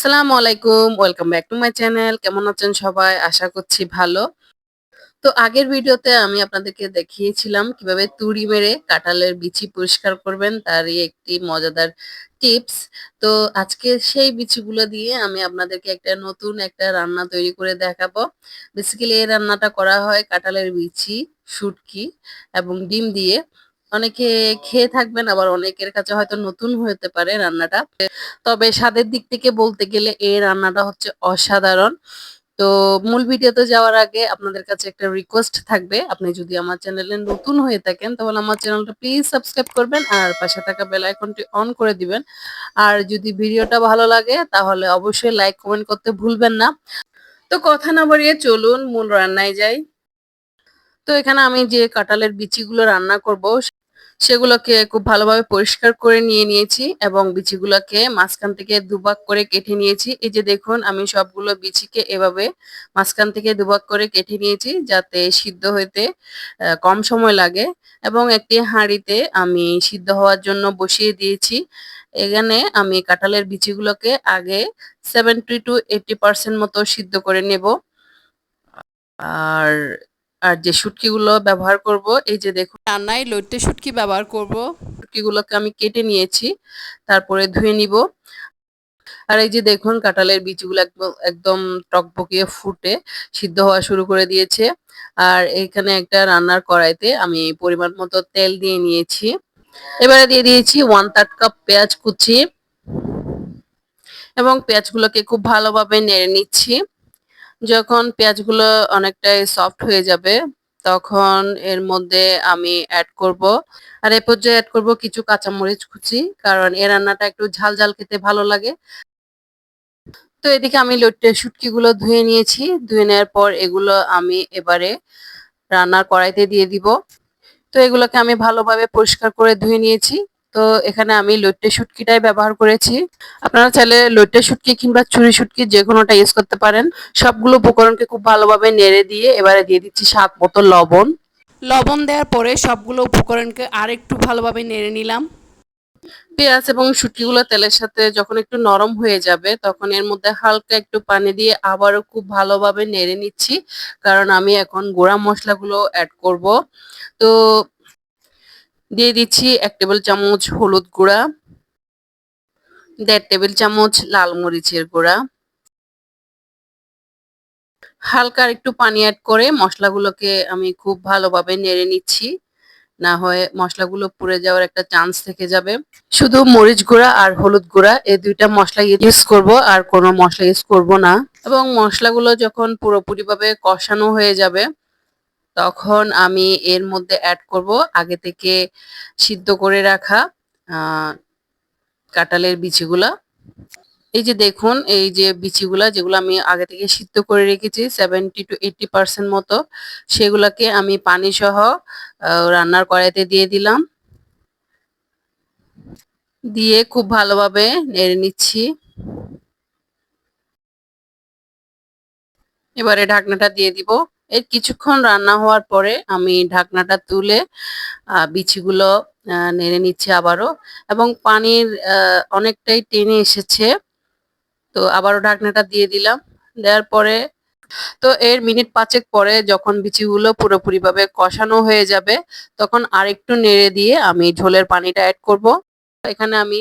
আসসালামু আলাইকুম, welcome back to my channel. কেমন আছেন সবাই? আশা করছি ভালো। তো আগের ভিডিওতে আমি আপনাদেরকে দেখিয়েছিলাম কীভাবে তুড়ি মেরে কাঁঠালের বিচি পরিষ্কার করবেন, তারই একটি মজাদার টিপস। তো আজকে সেই বিচিগুলো দিয়ে আমি আপনাদেরকে একটা নতুন একটা রান্না তৈরি করে দেখাবো। বেসিক্যালি এই রান্নাটা করা হয় কাঁঠালের বিচি, শুটকি এবং ডিম দিয়ে। অনেকে খেয়ে থাকবেন, আবার অনেকের কাছে হয়তো নতুন হতে পারে রান্নাটা। তবে স্বাদের দিক থেকে বলতে গেলে এই রান্নাটা হচ্ছে অসাধারণ। তো মূল ভিডিওতে যাওয়ার আগে আপনাদের কাছে একটা রিকোয়েস্ট থাকবে। আপনি যদি আমার চ্যানেলে নতুন হয়ে থাকেন, তাহলে আমার চ্যানেলটা প্লিজ সাবস্ক্রাইব করবেন আর পাশে থাকা বেল আইকনটি অন করে দিবেন। আর যদি ভিডিওটা ভালো লাগে, তাহলে অবশ্যই লাইক কমেন্ট করতে ভুলবেন না। তো কথা না বাড়িয়ে চলুন, মূল রান্নায় যাই। তো এখানে আমি যে কাঁঠালের বিচিগুলো রান্না করব সেগুলোকে খুব ভালোভাবে পরিষ্কার করে নিয়ে নিয়েছি এবং বিচিগুলোকে মাঝখান থেকে দুভাগ করে কেটে নিয়েছি। এই যে দেখুন, আমি সবগুলো বিচিকে এভাবে মাঝখান থেকে দুভাগ করে কেটে নিয়েছি যাতে সিদ্ধ হইতে কম সময় লাগে এবং একটি হাঁড়িতে আমি সিদ্ধ হওয়ার জন্য বসিয়ে দিয়েছি। এখানে আমি কাঁঠালের বিচিগুলোকে আগে সেভেন্টি টু এইটি পার্সেন্ট মতো সিদ্ধ করে নেব। আর আর যে শুটকিগুলো ব্যবহার করব এই যে দেখুন। রান্নায় লইট্টে শুটকি ব্যবহার করব। শুটকিগুলোকে আমি কেটে নিয়েছি তারপরে ধুয়ে নিব। আর এই যে দেখুন কাঁঠালের বীজগুলো একদম একদম টকবকিয়ে ফুটে সিদ্ধ হওয়া শুরু করে দিয়েছে। আর এখানে একটা রান্নার কড়াইতে আমি পরিমাণ মতো তেল দিয়ে নিয়েছি। এবারে দিয়ে দিয়েছি ওয়ান থার্ড কাপ পেঁয়াজ কুচি। এবং পেঁয়াজগুলোকে খুব ভালোভাবে নেড়ে নিচ্ছি। যখন পেঁয়াজগুলো অনেকটাই সফট হয়ে যাবে, তখন এর মধ্যে আমি অ্যাড করব। আর এ পর্যায়ে অ্যাড করব কিছু কাঁচামরিচ কুচি, কারণ এ রান্নাটা একটু ঝাল ঝাল খেতে ভালো লাগে। তো এদিকে আমি লট্টে শুটকিগুলো ধুয়ে নিয়েছি। ধুয়ে নেওয়ার পর এগুলো আমি এবারে রান্নার কড়াইতে দিয়ে দিব। তো এগুলোকে আমি ভালোভাবে পরিষ্কার করে ধুয়ে নিয়েছি। তো এখানে আমি লইট্টে শুটকিটাই ব্যবহার করেছি। আপনারা চাইলে লইট্টে শুটকি কিংবা চুরি শুটকি যে কোনোটা ইউজ করতে পারেন। সবগুলো উপকরণকে খুব ভালোভাবে নেড়ে দিয়ে এবারে দিয়ে দিচ্ছি স্বাদ মতো লবণ। লবণ দেওয়ার পরে সবগুলো উপকরণকে আর একটু ভালোভাবে নেড়ে নিলাম। পেঁয়াজ এবং শুটকিগুলো তেলের সাথে যখন একটু নরম হয়ে যাবে তখন এর মধ্যে হালকা একটু পানি দিয়ে আবারও খুব ভালোভাবে নেড়ে নিচ্ছি। কারণ আমি এখন গোড়া মশলাগুলো অ্যাড করব। তো দিয়ে দিচ্ছি এক টেবিল চামচ হলুদ গুঁড়া, দেড় টেবিল চামচ লাল মরিচের গুঁড়া। হালকা একটু পানি অ্যাড করে মশলাগুলোকে আমি খুব ভালোভাবে নেড়ে নিচ্ছি। না হয় মশলাগুলো পুড়ে যাওয়ার একটা চান্স থেকে যাবে। শুধু মরিচ গুঁড়া আর হলুদ গুঁড়া, এই দুইটা মশলা ইউজ করব, আর কোনো মশলা ইউজ করব না। এবং মশলাগুলো যখন পুরোপুরিভাবে কষানো হয়ে যাবে তখন আমি এর মধ্যে অ্যাড করব আগে থেকে সিদ্ধ করে রাখা কাঁঠালের বিচিগুলা। এই যে দেখুন, এই যে বিচিগুলা যেগুলো আমি আগে থেকে সিদ্ধ করে রেখেছি সেভেন্টি টু এইটটি পার্সেন্ট মতো, সেগুলাকে আমি পানি সহ রান্নার কড়াইতে দিয়ে দিলাম। দিয়ে খুব ভালোভাবে নেড়ে নিচ্ছি। এবারে ঢাকনাটা দিয়ে দিব। এর কিছুক্ষণ রান্না হওয়ার পরে আমি ঢাকনাটা তুলে বিচিগুলো নেড়ে নিচ্ছি আবারও এবং পানির অনেকটাই টেনে এসেছে। তো আবারও ঢাকনাটা দিয়ে দিলাম। দেওয়ার পরে, তো এর মিনিট পাঁচেক পরে যখন বিচিগুলো পুরোপুরিভাবে কষানো হয়ে যাবে, তখন আরেকটু নেড়ে দিয়ে আমি ঝোলের পানিটা অ্যাড করব। এখানে আমি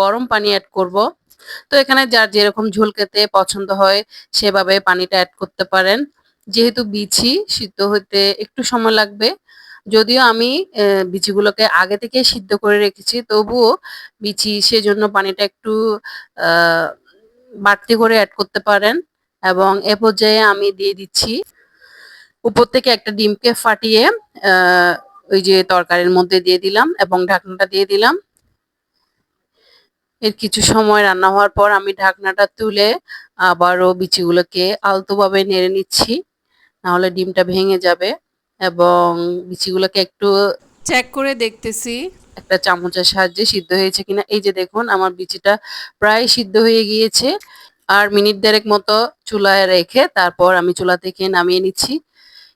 গরম পানি অ্যাড করব। তো এখানে যার যেরকম ঝোল খেতে পছন্দ হয়, সেভাবে পানিটা অ্যাড করতে পারেন। যেহেতু বিচি, সিদ্ধ হতে একটু সময় লাগবে। যদিও আমি বিচিগুলোকে আগে থেকে সিদ্ধ করে রেখেছি, তবুও বিচি সেজন্য পানিটা একটু বাড়তি করে অ্যাড করতে পারেন এবং এ পর্যায়ে আমি দিয়ে দিচ্ছি উপর থেকে একটা ডিমকে ফাটিয়ে ওই যে তরকারির মধ্যে দিয়ে দিলাম এবং ঢাকনাটা দিয়ে দিলাম। এর কিছু সময় রান্না হওয়ার পর আমি ঢাকনাটা তুলে আবারও বিচিগুলোকে আলতোভাবে নেড়ে নিচ্ছি। নাহলে ডিমটা ভেঙে যাবে এবং বিচিগুলোকে একটু চেক করে দেখতেছি। একটা চামচের সাহায্যে সিদ্ধ হয়েছে কিনা। এই যে দেখুন আমার বিচিটা প্রায় সিদ্ধ হয়ে গিয়েছে। আর মিনিট দেড়েক মতো চুলায় রেখে তারপর আমি চুলা থেকে নামিয়ে নিচ্ছি।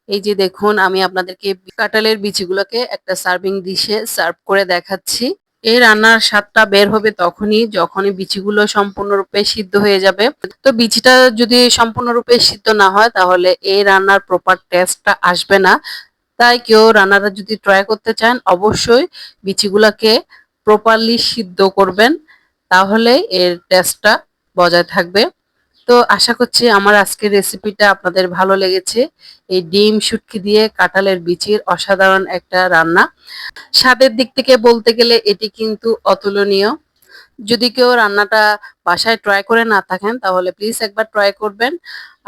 এই যে দেখুন আমি আপনাদেরকে কাঁঠালের বিচিগুলোকে একটা সার্ভিং ডিশে সার্ভ করে দেখাচ্ছি। এই রান্নার স্বাদটা বের হবে তখনই, যখনই বিচিগুলো সম্পূর্ণরূপে সিদ্ধ হয়ে যাবে। তো বিচিটা যদি সম্পূর্ণরূপে সিদ্ধ না হয়, তাহলে এই রান্নার প্রপার টেস্টটা আসবে না। তাই কেউ রান্নাটা যদি ট্রাই করতে চান, অবশ্যই বিচিগুলোকে প্রপারলি সিদ্ধ করবেন, তাহলে এর টেস্টটা বজায় থাকবে। তো আশা করছি আমার আজকের রেসিপিটা আপনাদের ভালো লেগেছে। এই ডিম শুটকি দিয়ে কাঁঠালের বিচির অসাধারণ একটা রান্না। স্বাদের দিক থেকে বলতে গেলে এটি কিন্তু অতুলনীয়। যদি কেউ রান্নাটা বাসায় ট্রাই করে না থাকেন, তাহলে প্লিজ একবার ট্রাই করবেন।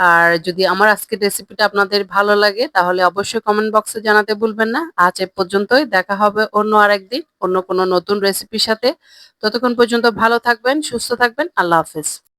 আর যদি আমার আজকের রেসিপিটা আপনাদের ভালো লাগে, তাহলে অবশ্যই কমেন্ট বক্সে জানাতে ভুলবেন না। আজ এ পর্যন্তই, দেখা হবে অন্য আরেকদিন, অন্য কোনো নতুন রেসিপির সাথে। ততক্ষণ পর্যন্ত ভালো থাকবেন, সুস্থ থাকবেন, আল্লাহ হাফেজ।